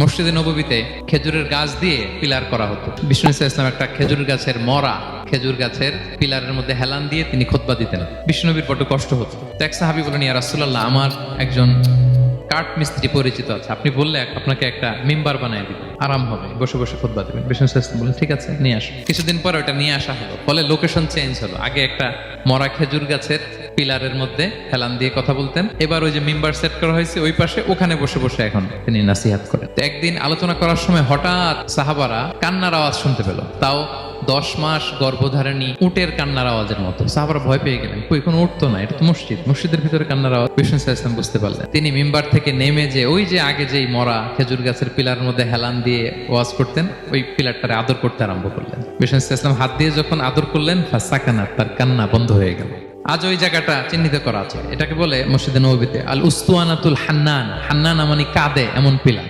মসজিদে নবীতে খেজুরের গাছ দিয়ে পিলার করা হতো। বিষ্ণু ইসা ইসলাম একটা খেজুর গাছের মরা, খেজুর গাছের পিলারের মধ্যে হেলান দিয়ে তিনি খোদবা দিতেন। বিষ্ণুনবীর বড্ড কষ্ট হতো। তো এক সাহাবি বলেন ইয়া রাসুল্লাহ আমার একজন কাঠ মিস্ত্রি পরিচিত আছে। আপনি বললে আপনাকে একটা মেম্বার বানায় দিবেন আরাম হবে। বসে বসে খুতবা দেবেন। বিষ্ণু ইসলাম বলেন ঠিক আছে, নিয়ে আসো কিছুদিন পর ওটা নিয়ে আসা হলো। ফলে লোকেশন চেঞ্জ হলো। আগে একটা মরা খেজুর গাছের পিলারের মধ্যে হেলান দিয়ে কথা বলতেন। এবার ওই যে মেম্বার সেট করা হয়েছে, ওই পাশে ওখানে বসে বসে এখন তিনি নাসিহাত করেন। একদিন আলোচনা করার সময় হঠাৎ সাহাবারা কান্নার আওয়াজ শুনতে পেল। তাও দশ মাস গর্ভধারিণী উটের কান্নার আওয়াজের মতো। সাহাবারা ভয় পেয়ে গেলেন। কই, কোনো উঠতো না এটা তো মসজিদ। মসজিদের ভিতরে কান্নার আওয়াজ ইসলাম বুঝতে পারলেন। তিনি মেম্বার থেকে নেমে যে ওই যে আগে যেই মরা খেজুর গাছের পিলারের মধ্যে হেলান দিয়ে ওয়াজ করতেন, ওই পিলারটারে আদর করতে আরম্ভ করলেন। বিষ্ণু ইসলাম হাত দিয়ে যখন আদর করলেন, ফাঁসাকানা, তার কান্না বন্ধ হয়ে গেল। আজ ওই জায়গাটা চিহ্নিত করা আছে। এটাকে বলে মসজিদে নবীতে আল উস্তুয়ানাতুল হান্নান। হান্নান মানে কাঁদে, এমন পিলার।